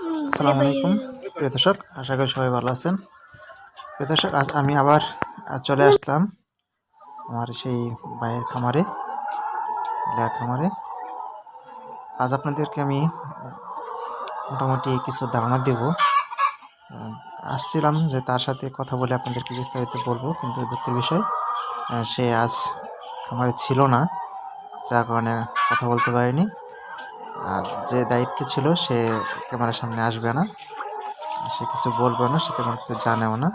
আসসালামু আলাইকুম। প্রিয় দর্শক, আশা করি সবাই ভালো আছেন। প্রিয় দর্শক, আজ আমি আবার চলে আসলাম আমার সেই ভাইয়ের খামারে, লেয়ার খামারে। আজ আপনাদেরকে আমি মোটামুটি কিছু ধারণা দেব। আসছিলাম যে তার সাথে কথা বলে আপনাদেরকে বিস্তারিত বলব, কিন্তু দুঃখের বিষয় সে আজ খামারে ছিল না, যার কারণে কথা বলতে পারিনি। আর যে দায়িত্বে ছিল সে ক্যামেরার সামনে আসবে না। সে কিছু বলবে না, সে তেমন কিছু জানেও না।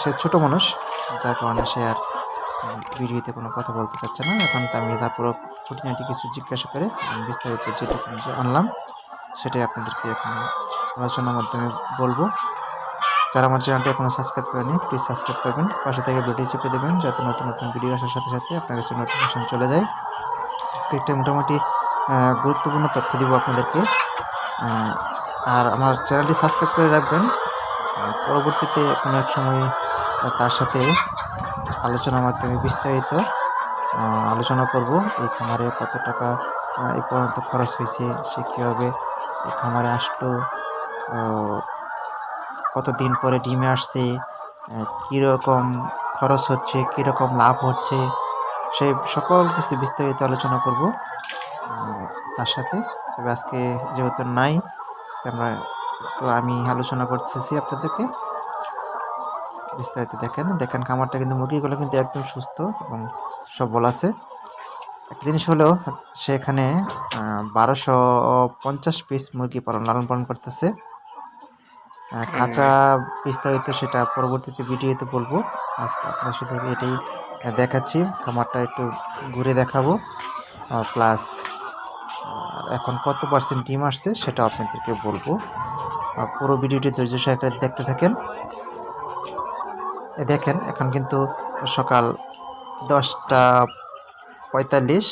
সে ছোট মানুষ, যার কারণে সে আর ভিডিওতে কোনো কথা বলতে চাচ্ছে না। এখন তো আমি তারপরও খুঁটিনাটি কিছু জিজ্ঞাসা করে বিস্তারিত যেটুকু জানলাম সেটাই আপনাদেরকে এখন আলোচনার মাধ্যমে বলব। যারা আমার চ্যানেলটা এখনও সাবস্ক্রাইব করেনি প্লিজ সাবস্ক্রাইব করবেন। পাশে থেকে ভিডিও চেপে দেবেন, যাতে নতুন নতুন ভিডিও আসার সাথে সাথে আপনার কাছে নোটিফিকেশন চলে যায়। আজকে একটা মোটামুটি গুরুত্বপূর্ণ তথ্য দিব আপনাদেরকে। আর আমার চ্যানেলটি সাবস্ক্রাইব করে রাখবেন। পরবর্তীতে কোনো এক সময় তার সাথে আলোচনার মাধ্যমে বিস্তারিত আলোচনা করব এই খামারে কত টাকা এই পর্যন্ত খরচ হয়েছে সে কীভাবে এই খামারে আসলো আহ, কতদিন পরে ডিমে আসছে কীরকম খরচ হচ্ছে কীরকম লাভ হচ্ছে সেই সকল কিছু বিস্তারিত আলোচনা করব। তার সাথে। তবে আজকে যেহেতু নাই আমরা একটু আমি আলোচনা করতেছি আপনাদেরকে। বিস্তারিত দেখেন। দেখেন খামারটা কিন্তু, মুরগিগুলো কিন্তু একদম সুস্থ এবং সবল আছে। একটা জিনিস হলো সেখানে বারোশো পঞ্চাশ পিস মুরগি পালন, লালন পালন করতেছে। কাঁচা বিস্তারিত সেটা পরবর্তীতে ভিডিওতে বলব। আজকে আপনার শুধু এটাই দেখাচ্ছি। খামারটা একটু ঘুরে দেখাবো। প্লাস এখন কত পার্সেন্ট ডিম আসছে সেটা আপনাদেরকে বলব। পুরো ভিডিওটি ধৈর্য সহকারে দেখতে থাকেন। দেখেন, এখন কিন্তু সকাল দশটা পঁয়তাল্লিশ,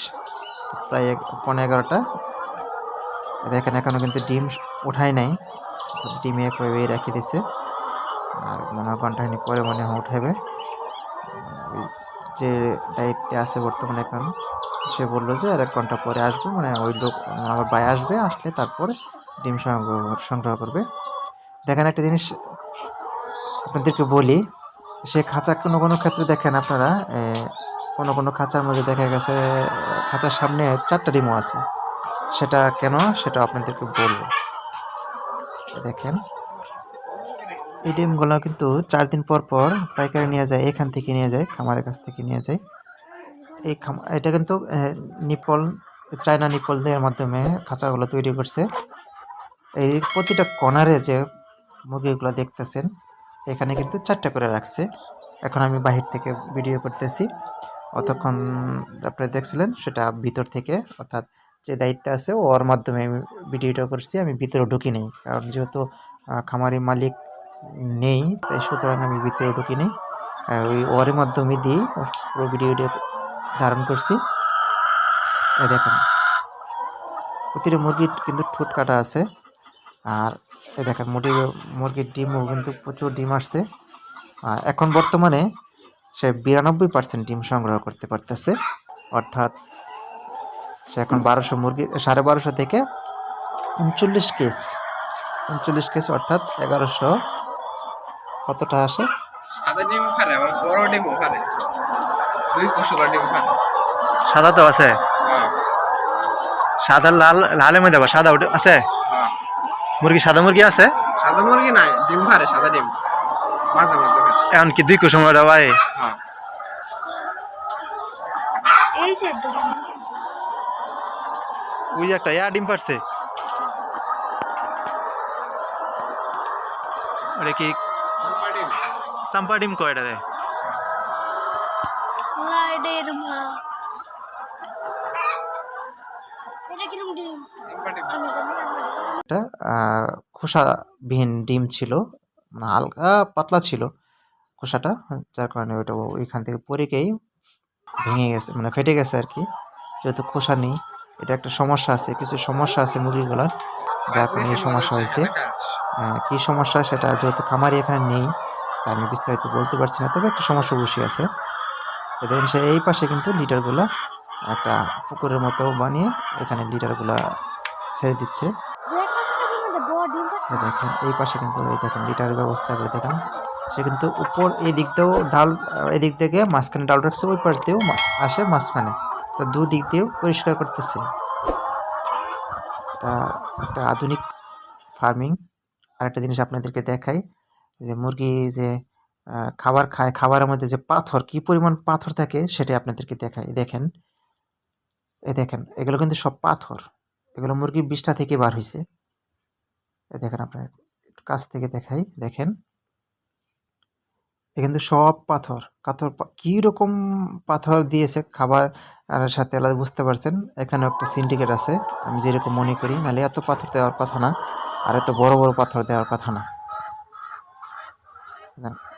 প্রায় পনেরো এগারোটা। দেখেন এখনও কিন্তু ডিম উঠাই নাই। ডিমে একভাবে রেখে দিছে। আর মনে হয় ঘন্টাখানি পরে মনে হয় উঠাবে। যে দায়িত্বে আছে বর্তমানে এখন। সে বলল যে, আর এক ঘণ্টা পরে আসবে। মানে ওই লোক মানে আমার ভাই আসবে, আসলে তারপরে ডিম সংগ্রহ করবে। দেখেন একটা জিনিস আপনাদেরকে বলি, সে খাঁচা কোনো কোনো ক্ষেত্রে দেখেন আপনারা কোনো কোনো খাঁচার মধ্যে দেখা গেছে, খাঁচার সামনে চারটা ডিমও আছে। সেটা কেন? সেটা আপনাদেরকে বলব। দেখেন, এই ডিমগুলো কিন্তু চার দিন পর পর পাইকারি নিয়ে যায়, এখান থেকে নিয়ে যায়, খামারের কাছ থেকে নিয়ে যায়। এই এটা কিন্তু নিপল, চায়না নিপলদের মাধ্যমে খাঁচাগুলো তৈরি করছে। এই প্রতিটা কর্নারে যে মুরগিগুলো দেখতেছেন, এখানে কিন্তু চারটা করে রাখছে। এখন আমি বাহির থেকে ভিডিও করতেছি। অতক্ষণ আপনারা দেখছিলেন, সেটা ভিতর থেকে, অর্থাৎ যে দায়িত্ব আছে, ওর মাধ্যমে আমি ভিডিওটা করছি। আমি ভিতরে ঢুকি নেই, কারণ যেহেতু খামারি মালিক নেই, তাই সুতরাং আমি ভিতরে ঢুকি নেই। ওই ওর মাধ্যমে দিয়ে পুরো ভিডিওটা ধারণ করছি। দেখেন। প্রতিটা মুরগির কিন্তু ঠোঁট কাটা আছে। আর এই দেখেন, মুরগি, মুরগির ডিমও কিন্তু প্রচুর ডিম আসছে। আর এখন বর্তমানে সে বিরানব্বই পার্সেন্ট ডিম সংগ্রহ করতে পারতেছে। অর্থাৎ সে এখন বারোশো মুরগি, সাড়ে বারোশো থেকে উনচল্লিশ কেস উনচল্লিশ কেস অর্থাৎ এগারোশো কতটা আসে দুই কুসুরা ডিম ফারে সাদা তো আছে? হ্যাঁ। সাদা লাল লালের মধ্যে আবার সাদা আছে? হ্যাঁ। মুরগি সাদা মুরগি আছে? সাদা মুরগি নাই ডিম ফারে সাদা ডিম। মাঝে মাঝে এখন কি দুই কুসুম ভাই হ্যাঁ। ওই একটা ইয়া ডিম পারছে। ওটা কি? সাম্পা ডিম। সাম্পা ডিম কয়টা রে? লাইডের মা। এটা খোসাবিহীন ডিম ছিল মানে হালকা পাতলা ছিল খোসাটা যার কারণে ওটা ওইখান থেকে পরে গিয়েই ভেঙে গেছে মানে ফেটে গেছে আর কি। যেহেতু খোসা নেই এটা একটা সমস্যা আছে কিছু সমস্যা আছে মুরগিগুলোর যার কারণে এই সমস্যা হয়েছে। আহ, কি সমস্যা সেটা যেহেতু খামারি এখানে নেই তা আমি বিস্তারিত বলতে পারছি না তবে একটা সমস্যা অবশ্যই আছে। দেখুন সে এই পাশে কিন্তু লিটারগুলা একটা পুকুরের মতো বানিয়ে এখানে লিটারগুলা ছেড়ে দিচ্ছে। দেখেন, এই পাশে কিন্তু এই দেখেন লিটারের ব্যবস্থা করে দেখেন। সে কিন্তু উপর এই দিক দিয়েও ডাল এদিক থেকে মাঝখানে ডাল রাখছে, ওই পাশ দিয়েও আসে মাঝখানে। তো দু দিক দিয়েও পরিষ্কার করতেছে। এটা একটা আধুনিক ফার্মিং। আর একটা জিনিস আপনাদেরকে দেখাই, যে মুরগি যে খাবার খায়, খাবারের মধ্যে যে পাথর, কি পরিমাণ পাথর থাকে সেটা আপনাদেরকে দেখাই, দেখেন। এ দেখেন, এগুলো কিন্তু সব পাথর। এগুলো মুরগি বিষ্ঠা থেকে বার হয়েছে এ দেখেন আপনার কাছ থেকে দেখাই, দেখেন। এ কিন্তু সব পাথর পাথর কি রকম পাথর দিয়েছে খাবার সাথে আলাদা বুঝতে পারছেন? এখানে একটা সিন্ডিকেট আছে, আমি যেরকম মনে করি, নাহলে এত পাথর দেওয়ার কথা না, আর এত বড় বড় পাথর দেওয়ার কথা না।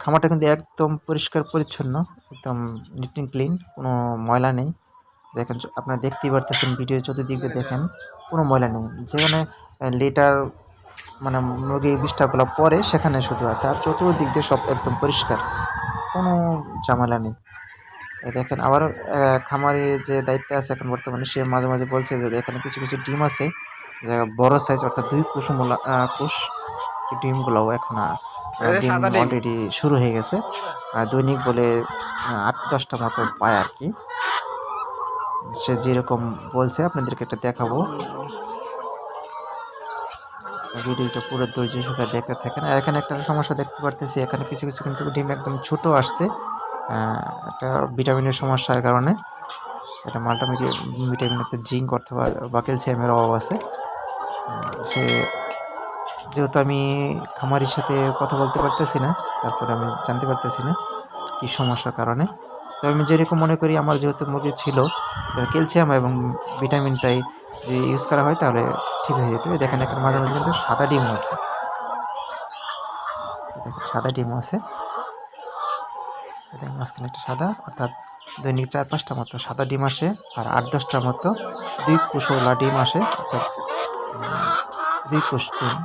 খামারটা কিন্তু একদম পরিষ্কার, পরিচ্ছন্ন, একদম নিট অ্যান্ড ক্লিন কোনো ময়লা নেই। দেখেন, আপনারা দেখতেই পারতেছেন ভিডিও চতুর্দিক দেখেন, কোনো ময়লা নেই। যেখানে লেটার মানে মুরগির বিষ্ঠাগুলো পরে সেখানে শুধু আছে। আর চতুর্দিক দিয়ে সব একদম পরিষ্কার, কোনো ঝামেলা নেই। দেখেন, আবার খামারে যে দায়িত্বে আছে এখন বর্তমানে, সে মাঝে মাঝে বলছে যে, এখানে কিছু কিছু ডিম আছে বড় সাইজ অর্থাৎ দুই কুসুমলা কুশ ডিমগুলোও এখন অলরেডি শুরু হয়ে গেছে। আর দৈনিক বলে আট দশটা মতো পায় আর কি। সে যেরকম বলছে আপনাদেরকে একটা দেখাবো। ভিডিওটা পুরো ধৈর্য সহকারে দেখতে থাকেন। আর এখানে একটা সমস্যা দেখতে পারতেছি এখানে কিছু কিছু কিন্তু ডিম একদম ছোট আসছে। একটা ভিটামিনের সমস্যার কারণে। এটা মাল্টামিটি ভিটামিন একটা জিঙ্ক পারে বা ক্যালসিয়ামের অভাব আছে। সে যেহেতু আমি খামারির সাথে কথা বলতে পারতেছি না, তারপরে আমি জানতে পারতেছি না কী সমস্যার কারণে। তো আমি যেরকম মনে করি, আমার যেহেতু মুরগি ছিল ক্যালসিয়াম এবং ভিটামিনটাই যদি ইউজ করা হয়, তাহলে ঠিক হয়ে যেত। দেখেন এখানে মাঝে মাঝে কিন্তু সাদা ডিমও আছে। সাদা ডিমও আছে। মাঝখানে একটা সাদা, অর্থাৎ দৈনিক চার পাঁচটা মতো সাদা ডিম আসে, আর আট দশটার মতো দুই কুশোলা ডিম আসে, অর্থাৎ দুই কুশ ডিম।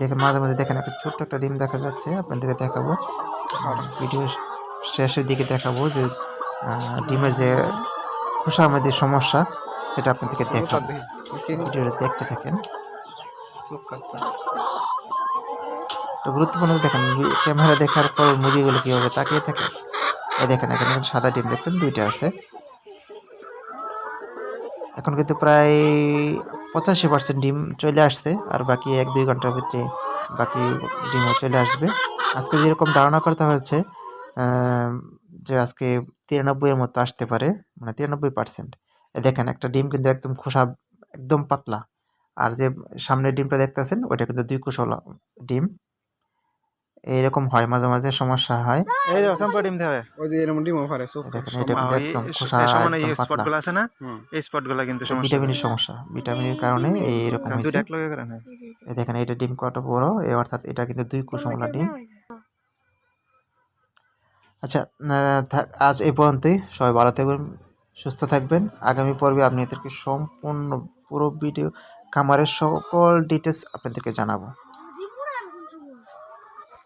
দেখেন মাঝে মাঝে দেখেন একটা ছোট্ট একটা ডিম দেখা যাচ্ছে আপনাদেরকে দেখাবো। আর ভিডিও শেষের দিকে দেখাবো যে ডিমের যে খোসার মধ্যে সমস্যা সেটা আপনাদেরকে দেখাবো। ভিডিওটা দেখতে থাকেন। তো গুরুত্বপূর্ণ দেখেন ক্যামেরা দেখার পর মুরগিগুলো কীভাবে তাকিয়ে থাকে এ দেখেন এখানে সাদা ডিম দেখছেন দুইটা আছে। এখন কিন্তু প্রায় পঁচাশি পার্সেন্ট ডিম চলে আসছে আর বাকি এক দুই ঘণ্টার ভিতরে বাকি ডিমও চলে আসবে। আজকে যেরকম ধারণা করতে আহ, যে আজকে তিরানব্বইয়ের মতো আসতে পারে মানে তিরানব্বই পার্সেন্ট দেখেন একটা ডিম কিন্তু একদম খোসা একদম পাতলা। আর যে সামনের ডিমটা দেখতেছেন ওইটা কিন্তু দুই কুশলা ডিম। এইরকম হয় মাঝে মাঝে সমস্যা হয়। এই যে অসম্পা ডিম দেবে। ওই যে এরকম ডিম ওভারে চোখ দেখেন এটা কিন্তু একদম খোসা সমান এই একদম স্পটগুলো আছে না এই স্পটগুলো কিন্তু সমস্যা। ভিটামিনের সমস্যা। ভিটামিনের কারণে এই এরকম হয়েছে দুইটা এক লগে করে না এই দেখেন এটা ডিম কত বড়? এ অর্থাৎ এটা কিন্তু দুই কুসুমলা ডিম। আচ্ছা আহ, থাক- আজ এই পর্যন্তই। সবাই ভালো থাকবেন সুস্থ থাকবেন। আগামী পর্বে আপনাদেরকে সম্পূর্ণ পুরো ভিডিও খামারের সকল ডিটেলস আপনাদেরকে জানাব।